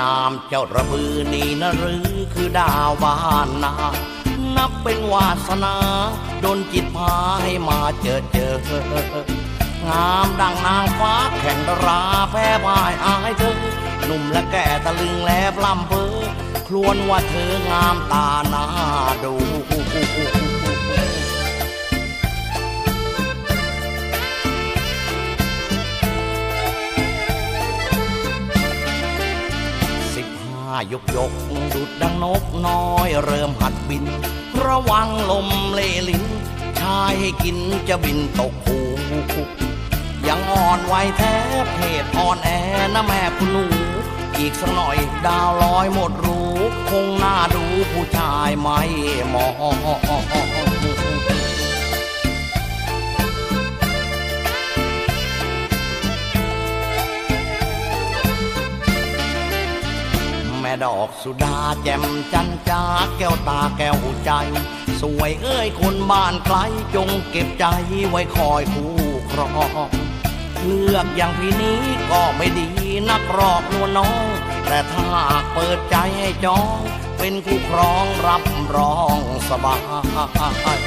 นามเจ้าระบือนี่นะหรือคือดาวบ้านนา นับเป็นวาสนาโดนจิตพาให้มาเจอเจองามดังนางฟ้าแข่งดาราแพ้พ่ายอายเธอหนุ่มและแก่ตะลึงแลบลำเพอครวนว่าเธองามตาหน้าดูายกยกดุดดังนกน้อย เริ่มหัดบิน ระวังลมเลลินชายให้กินจะบินตกหูยังอ่อนไหวแท้เพศอ่อนแอนะแม่คุณหนู อีกสักหน่อยดาวลอยหมดรู้ คงน่าดูผู้ชายไม่มองแม่ ดอกสุดาแจ่มจันจ้าแก้วตาแก้วใจ สวยเอ้ยคนบ้านไกลจงเก็บใจไว้คอยคู่ครองเลือกอย่างพี่นี้ก็ไม่ดีนักหรอกนวลน้อง แต่ถ้าเปิดใจให้จอง เป็นคู่ครองรับรองสบาย